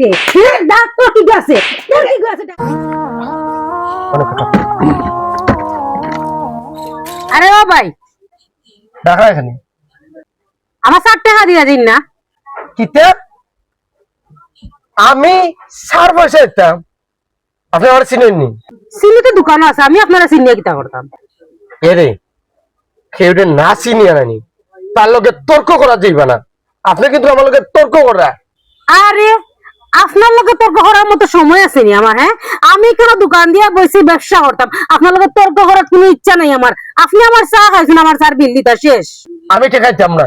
হইতে তো আছে? তোর কি আরে ও ভাই। দেখা এখানে। আমার ষাট টাকা দিয়া দিন না। কিতে? আমি সার পয়সা দিতাম। আপনি আমার চিনেননি? চিনি তো দোকান আছে আমি আপনারা চিনিয়ে কিতা করতাম। এরে কেউটে না চিনি আনানি তার লগে তর্ক করা যাইবা না। আপনি কিন্তু আমার লগে তর্ক করা। আরে আপনার লগে তর্ক করার মতো সময় আছে নি আমার হ্যাঁ? আমি কেন দোকান দিয়া বসে ব্যবসা করতাম। আপনার লগে তর্ক করার কোনো ইচ্ছা নাই আমার। আপনি আমার চা খাইছেন আমার চার বিল দিতা শেষ। আমি টেকাইতাম না।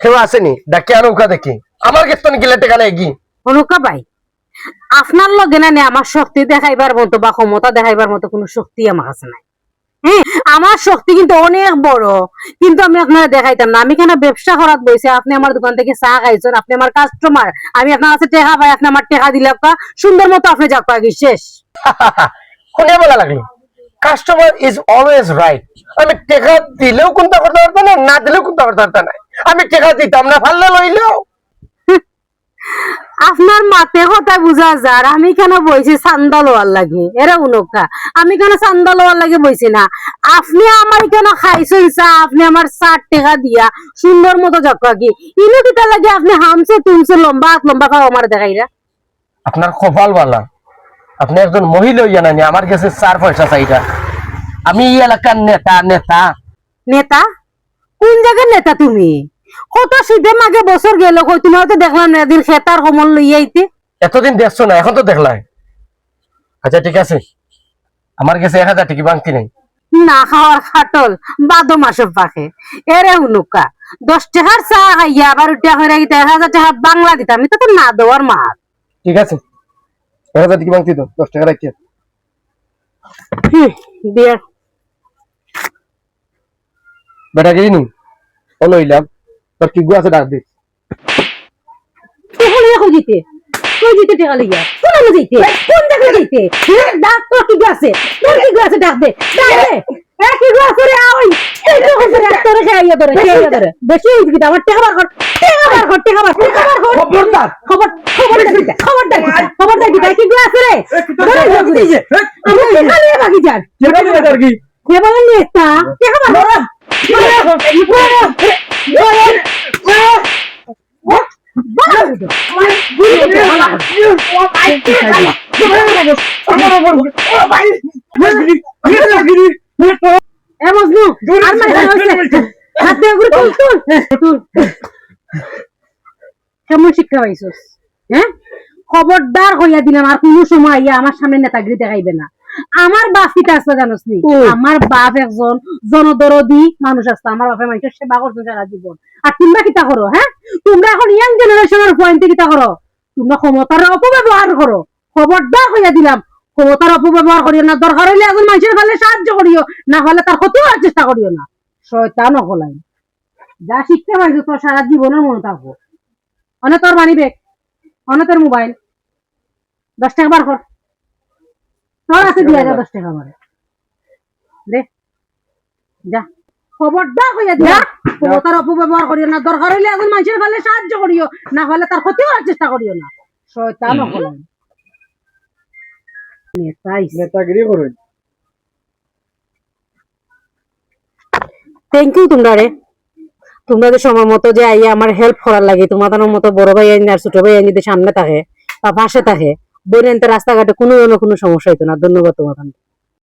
কেউ আসেনি। ডাকে আনৌকা দেখি। আমার কেতন গিলে টেকা নেই কি? অনুকা ভাই আপনার লগে না নে আমার শক্তি দেখাইবার মতো বা ক্ষমতা দেখাইবার মতো কোনো শক্তি আমার কাছে নাই। আমার শক্তি কিন্তু অনেক বড়। কিন্তু আমি আপনারা দেখাইতাম না। আমি কেন ব্যবসা করাত বইছে? আপনি আমার দোকান থেকে চা খাইছেন, আপনি আমার কাস্টমার আমি আপনার কাছে টেকা পাই, আপনি আমার টেকা দিলে আপা সুন্দর মতো আপনি যাক পাই শেষ। শুনে বলা লাগল? কাস্টমার ইজ অলওয়েজ রাইট আমি টেকা দিলেও কোনটা করতে পারতো না দিলেও কোনটা করতে পারতো না। আমি টেকা দিতাম না ভাল্লা লইলেও। আপনার মাতে কথা বুঝা যার আমি কেন বইছি চান্দা লোয়ার লাগে? এরা উনকা আমি কেন চান্দা লোয়ার লাগে বইছি না? আপনি আমার কেন খাইছেন চা? আপনি আমার ষাট টাকা দিয়া সুন্দর মতো যাকা কি? ইনো কিতা লাগে আপনি হামছে তুমছে লম্বা লম্বা খাও আমার দেখাইরা আপনার কপাল বালা। আপনি একজন মহিলা হইয়া নানি আমার কাছে চার পয়সা চাইটা আমি এই এলাকার নেতা নেতা। নেতা? কোন জায়গার নেতা তুমি? কত শীতে মাগে বছর গেল কই তোমার তো দেখলাম না এদিন খেতার সমল লইয়াইতে এতদিন দেখছ না এখন তো দেখলাই। আচ্ছা ঠিক আছে। আমার কাছে এক হাজার টিকি বাংতি নেই। না খাওয়ার খাটল বাদ মাসের পাখে। এরে উনুকা দশ টাকার চা খাইয়া আবার উঠিয়া হয়ে গিয়ে এক হাজার টাকা বাংলা দিতাম আমি তো না দেওয়ার মাত। ঠিক আছে। এক হাজার টিকি বাংতি তো দশ টাকা দিয়ে। বেটা গেলি নি ও লইলাম তোর কি গু আছে ডাক দিস টেকা কই দিতে? কই দিতে টেকা কোন আমি দিতে? কোন জায়গা দিতে? ডাক তো কি আছে? তোর কি আছে ডাক দে। ডাক দে। এ কি রে ওই এই তো আছে রে তোরে খাইয়া ধরে খাইয়া ধরে। বেশি হইছে কি আমার টেকা বার কর টেকা বার কর টেকা বার টেকা বার কর খবরদার। খবর খবরদার দিতে খবরদার দিতে খবরদার দিতে। কি রে? ধরে আমি টেকা বাকি যান কি কে? বলে নেতা টেকা বার এ মানে কেমন শিক্ষা পাইছস হ্যাঁ খবরদার হইয়া দিলাম আর কোনো সময় ইয়া আমার সামনে নেতাগিরি দেখাইবে না। আমার বাপ পিতা আছে জানোস নি? আমার বাপ একজন জনদরদি মানুষ আছে আমার বাপে মানুষের সেবা করছ সারা জীবন। আর তোমরা কিতা করো হ্যাঁ? তোমরা এখন ইয়াং জেনারেশনের পয়েন্টে কিতা করো? তোমরা ক্ষমতার অপব্যবহার করো। খবরদার হইয়া দিলাম। ক্ষমতার অপব্যবহার করিও না দরকার হইলে একজন মানুষের ফেলে সাহায্য করিও না হলে তার ক্ষতি হওয়ার চেষ্টা করিও না। শয়তান হলাই যা শিখতে পারছ তোর সারা জীবনের মনে থাকব অনে তোর মানি ব্যাগ অনে তোর মোবাইল দশ টাকা বার কর। তোর আছে দুই হাজার দশ টাকা দে যা। খবরদার হইয়া দিয়া ক্ষমতার অপব্যবহার করিও না দরকার হইলে মানুষের ফেলে সাহায্য করিও না হলে তার ক্ষতি চেষ্টা করিও না। শয়তান হলাই নেতাগিরি করুন থ্যাংক ইউ তোমরা রে। তোমরা যে সময় মতো যে আইয়া আমার হেল্প করার লাগে তোমাদের মতো বড় ভাই আইন আর ছোট ভাই আইন যদি সামনে থাকে বা পাশে থাকে বইন রাস্তাঘাটে কোনো কোনো সমস্যা হইতো না। ধন্যবাদ তোমাদের